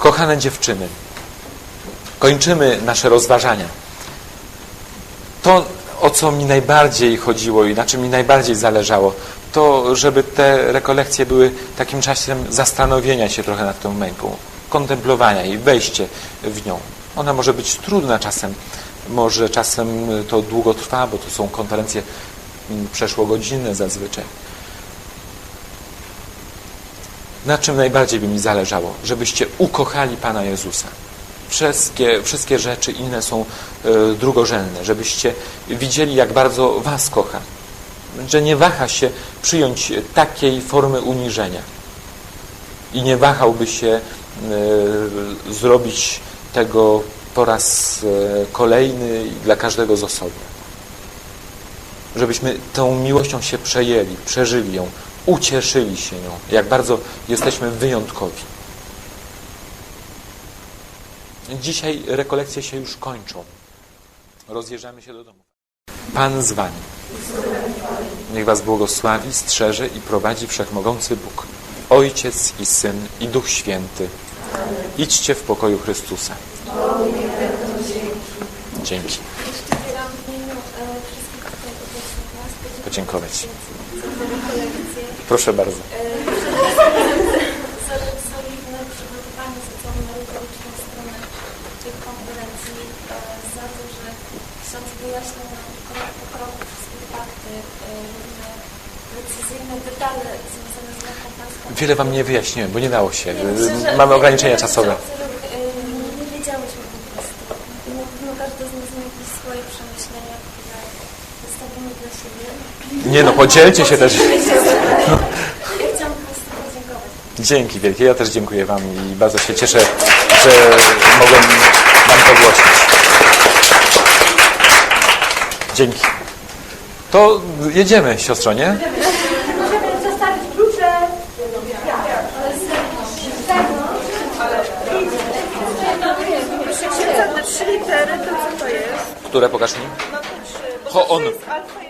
Kochane dziewczyny, kończymy nasze rozważania. To, o co mi najbardziej chodziło i na czym mi najbardziej zależało, to żeby te rekolekcje były takim czasem zastanowienia się trochę nad tą męką, kontemplowania i wejście w nią. Ona może być trudna czasem, może czasem to długo trwa, bo to są konferencje mm, przeszłogodzinne zazwyczaj. Na czym najbardziej by mi zależało? Żebyście ukochali Pana Jezusa. Wszystkie, wszystkie rzeczy inne są e, drugorzędne. Żebyście widzieli, jak bardzo Was kocha. Że nie waha się przyjąć takiej formy uniżenia. I nie wahałby się e, zrobić tego po raz e, kolejny dla każdego z osobna. Żebyśmy tą miłością się przejęli, przeżyli ją, ucieszyli się nią, jak bardzo jesteśmy wyjątkowi. Dzisiaj rekolekcje się już kończą. Rozjeżdżamy się do domu. Pan z Wami. Niech Was błogosławi, strzeże i prowadzi Wszechmogący Bóg, Ojciec i Syn i Duch Święty. Idźcie w pokoju Chrystusa. Dzięki. Imieniu wszystkich tutaj obecnych nas. Podziękować. Proszę bardzo. Za solidne przygotowanie, za całą merytoryczną stronę tych konferencji, za to, że ksiądz wyjaśnił nam krok po kroku wszystkie fakty, precyzyjne detale związane z. Wiele Wam nie wyjaśniłem, bo nie dało się. Mamy ograniczenia czasowe. że, e, Nie wiedziałyśmy po prostu. I na pewno każdy z nas ma jakieś swoje przemyślenia, które zostawimy dla siebie. Nie no, podzielcie się też. Ja chciałam po prostu podziękować. Dzięki wielkie. Ja też dziękuję Wam i bardzo się cieszę, że mogłem Wam to głosić. Dzięki. To jedziemy, siostro, nie? Litery, to co to jest? Które pokaż mi? No te trzy. Ho, to on. alfa